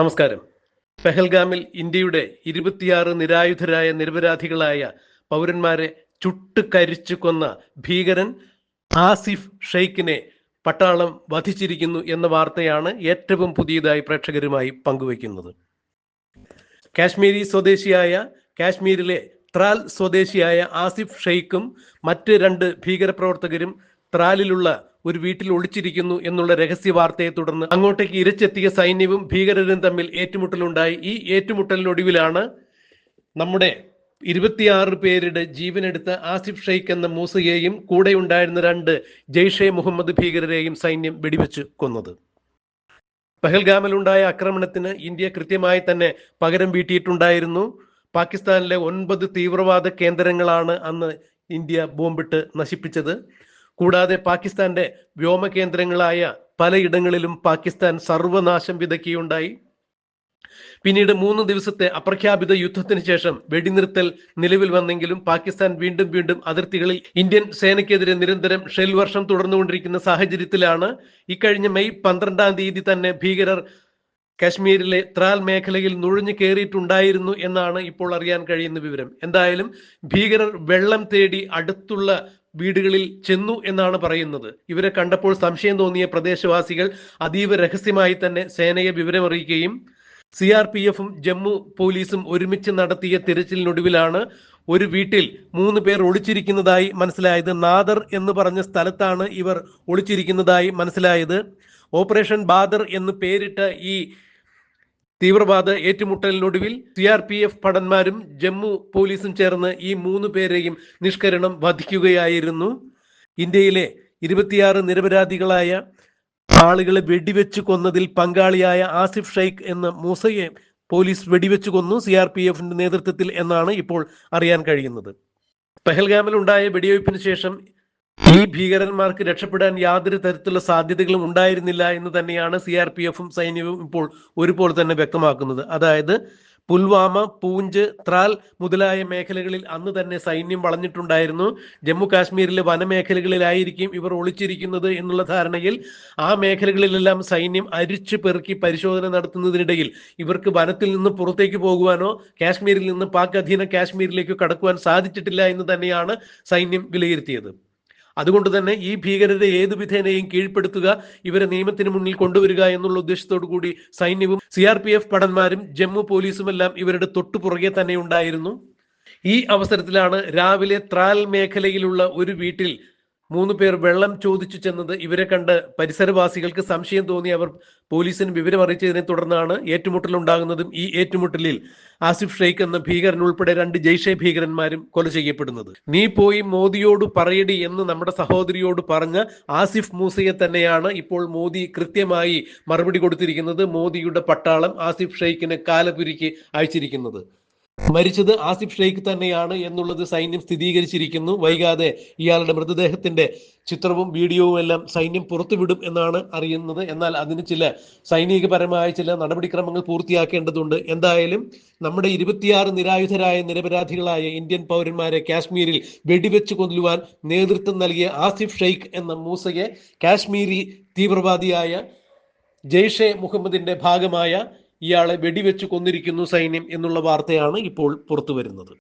നമസ്കാരം. പെഹൽഗാമിൽ ഇന്ത്യയുടെ ഇരുപത്തിയാറ് നിരായുധരായ നിരപരാധികളായ പൗരന്മാരെ ചുട്ട് കരിച്ചു കൊന്ന ഭീകരൻ ആസിഫ് ഷെയ്ഖിനെ പട്ടാളം വധിച്ചിരിക്കുന്നു എന്ന വാർത്തയാണ് ഏറ്റവും പുതിയതായി പ്രേക്ഷകരുമായി പങ്കുവയ്ക്കുന്നത്. കാശ്മീരി സ്വദേശിയായ കാശ്മീരിലെ ത്രാൽ സ്വദേശിയായ ആസിഫ് ഷെയ്ഖും മറ്റ് രണ്ട് ഭീകരപ്രവർത്തകരും ത്രാലിലുള്ള ഒരു വീട്ടിൽ ഒളിച്ചിരിക്കുന്നു എന്നുള്ള രഹസ്യ വാർത്തയെ തുടർന്ന് അങ്ങോട്ടേക്ക് ഇരച്ചെത്തിയ സൈന്യവും ഭീകരരും തമ്മിൽ ഏറ്റുമുട്ടലുണ്ടായി. ഈ ഏറ്റുമുട്ടലിനൊടുവിലാണ് നമ്മുടെ ഇരുപത്തിയാറ് പേരുടെ ജീവനെടുത്ത ആസിഫ് ഷെയ്ഖ് എന്ന മൂസയെയും കൂടെ ഉണ്ടായിരുന്ന രണ്ട് ജെയ്ഷെ മുഹമ്മദ് ഭീകരരെയും സൈന്യം വെടിവെച്ച് കൊന്നത്. പഹൽഗാമിലുണ്ടായ ആക്രമണത്തിന് ഇന്ത്യ കൃത്യമായി തന്നെ പകരം വീട്ടിയിട്ടുണ്ടായിരുന്നു. പാകിസ്ഥാനിലെ ഒൻപത് തീവ്രവാദ കേന്ദ്രങ്ങളാണ് അന്ന് ഇന്ത്യ ബോംബിട്ട് നശിപ്പിച്ചത്. കൂടാതെ പാകിസ്ഥാന്റെ വ്യോമ കേന്ദ്രങ്ങളായ പലയിടങ്ങളിലും പാകിസ്ഥാൻ സർവനാശം വിതയ്ക്കുകയുണ്ടായി പിന്നീട് മൂന്ന് ദിവസത്തെ അപ്രഖ്യാപിത യുദ്ധത്തിന് ശേഷം വെടിനിർത്തൽ നിലവിൽ വന്നെങ്കിലും പാകിസ്ഥാൻ വീണ്ടും വീണ്ടും അതിർത്തികളിൽ ഇന്ത്യൻ സേനയ്ക്കെതിരെ നിരന്തരം ഷെൽ വർഷം തുടർന്നുകൊണ്ടിരിക്കുന്ന സാഹചര്യത്തിലാണ് ഇക്കഴിഞ്ഞ മെയ് പന്ത്രണ്ടാം തീയതി തന്നെ ഭീകരർ കാശ്മീരിലെ ത്രാൽ മേഖലയിൽ നുഴഞ്ഞു കയറിയിട്ടുണ്ടായിരുന്നു എന്നാണ് ഇപ്പോൾ അറിയാൻ കഴിയുന്ന വിവരം. എന്തായാലും ഭീകരർ വെള്ളം തേടി അടുത്തുള്ള വീടുകളിൽ ചെന്നു എന്നാണ് പറയുന്നത്. ഇവരെ കണ്ടപ്പോൾ സംശയം തോന്നിയ പ്രദേശവാസികൾ അതീവ രഹസ്യമായി തന്നെ സേനയെ വിവരമറിയിക്കുകയും സി ആർ പി എഫും ജമ്മു പോലീസും ഒരുമിച്ച് നടത്തിയ തിരച്ചിലിനൊടുവിലാണ് ഒരു വീട്ടിൽ മൂന്ന് പേർ ഒളിച്ചിരിക്കുന്നതായി മനസ്സിലായത്. നാദർ എന്ന് പറഞ്ഞ സ്ഥലത്താണ് ഇവർ ഒളിച്ചിരിക്കുന്നതായി മനസ്സിലായത്. ഓപ്പറേഷൻ ബാദർ എന്ന് പേരിട്ട ഈ തീവ്രവാദ ഏറ്റുമുട്ടലിനൊടുവിൽ സി ആർ പി എഫ് ഭടന്മാരും ജമ്മു പോലീസും ചേർന്ന് ഈ മൂന്ന് പേരെയും നിഷ്കരണം വധിക്കുകയായിരുന്നു. ഇന്ത്യയിലെ ഇരുപത്തിയാറ് നിരപരാധികളായ ആളുകളെ വെടിവെച്ച് കൊന്നതിൽ പങ്കാളിയായ ആസിഫ് ഷെയ്ഖ് എന്ന മൂസയെ പോലീസ് വെടിവെച്ച് കൊന്നു സി ആർ പി എഫിന്റെ നേതൃത്വത്തിൽ എന്നാണ് ഇപ്പോൾ അറിയാൻ കഴിയുന്നത്. പെഹൽഗാമിൽ ഉണ്ടായ വെടിവയ്പ്പിന് ശേഷം ഈ ഭീകരന്മാർക്ക് രക്ഷപ്പെടാൻ യാതൊരു തരത്തിലുള്ള സാധ്യതകളും ഉണ്ടായിരുന്നില്ല എന്ന് തന്നെയാണ് സി ആർ പി എഫും സൈന്യവും ഇപ്പോൾ ഒരുപോലെ തന്നെ വ്യക്തമാക്കുന്നത്. അതായത് പുൽവാമ പൂഞ്ച് ത്രാൽ മുതലായ മേഖലകളിൽ അന്ന് തന്നെ സൈന്യം വളഞ്ഞിട്ടുണ്ടായിരുന്നു. ജമ്മു കാശ്മീരിലെ വനമേഖലകളിലായിരിക്കും ഇവർ ഒളിച്ചിരിക്കുന്നത് എന്നുള്ള ധാരണയിൽ ആ മേഖലകളിലെല്ലാം സൈന്യം അരിച്ചു പെറുക്കി പരിശോധന നടത്തുന്നതിനിടയിൽ ഇവർക്ക് വനത്തിൽ നിന്ന് പുറത്തേക്ക് പോകുവാനോ കാശ്മീരിൽ നിന്ന് പാക് അധീന കാശ്മീരിലേക്കോ കടക്കുവാൻ സാധിച്ചിട്ടില്ല എന്ന് തന്നെയാണ് സൈന്യം വിലയിരുത്തിയത്. അതുകൊണ്ട് തന്നെ ഈ ഭീകരരെ ഏതു വിധേനയും കീഴ്പ്പെടുത്തുക ഇവരെ നിയമത്തിന് മുന്നിൽ കൊണ്ടുവരിക എന്നുള്ള ഉദ്ദേശത്തോടു കൂടി സൈന്യവും സി ആർ പി എഫ് ഭടന്മാരും ജമ്മു പോലീസുമെല്ലാം ഇവരുടെ തൊട്ടുപുറകെ തന്നെ ഉണ്ടായിരുന്നു. ഈ അവസരത്തിലാണ് രാവിലെ ത്രാൽ മേഖലയിലുള്ള ഒരു വീട്ടിൽ മൂന്ന് പേർ വെള്ളം ചോദിച്ചു ചെന്നത് ഇവരെ കണ്ട് പരിസരവാസികൾക്ക് സംശയം തോന്നി. അവർ പോലീസിന് വിവരം അറിയിച്ചതിനെ തുടർന്നാണ് ഏറ്റുമുട്ടൽ ഉണ്ടാകുന്നതും ഈ ഏറ്റുമുട്ടലിൽ ആസിഫ് ഷെയ്ഖ് എന്ന ഭീകരൻ ഉൾപ്പെടെ രണ്ട് ജയ്ഷെ ഭീകരന്മാരും കൊല ചെയ്യപ്പെടുന്നത്. നീ പോയി മോദിയോട് പറയടി എന്ന് നമ്മുടെ സഹോദരിയോട് പറഞ്ഞ ആസിഫ് മൂസയെ തന്നെയാണ് ഇപ്പോൾ മോദി കൃത്യമായി മറുപടി കൊടുത്തിരിക്കുന്നത്. മോദിയുടെ പട്ടാളം ആസിഫ് ഷെയ്ഖിനെ കാലപുരിക്ക് അയച്ചിരിക്കുന്നത്. മരിച്ചത് ആസിഫ് ഷെയ്ഖ് തന്നെയാണ് എന്നുള്ളത് സൈന്യം സ്ഥിരീകരിച്ചിരിക്കുന്നു. വൈകാതെ ഇയാളുടെ മൃതദേഹത്തിന്റെ ചിത്രവും വീഡിയോവും എല്ലാം സൈന്യം പുറത്തുവിടും എന്നാണ് അറിയുന്നത്. എന്നാൽ അതിന് ചില സൈനികപരമായ ചില നടപടിക്രമങ്ങൾ പൂർത്തിയാക്കേണ്ടതുണ്ട്. എന്തായാലും നമ്മുടെ ഇരുപത്തിയാറ് നിരായുധരായ നിരപരാധികളായ ഇന്ത്യൻ പൗരന്മാരെ കാശ്മീരിൽ വെടിവെച്ച് കൊല്ലുവാൻ നേതൃത്വം നൽകിയ ആസിഫ് ഷെയ്ഖ് എന്ന മൂസയെ കാശ്മീരി തീവ്രവാദിയായ ജെയ്ഷെ മുഹമ്മദിന്റെ ഭാഗമായ ഇയാളെ വെടിവെച്ച് കൊന്നിരിക്കുന്നു സൈന്യം എന്നുള്ള വാർത്തയാണ് ഇപ്പോൾ പുറത്തു വരുന്നത്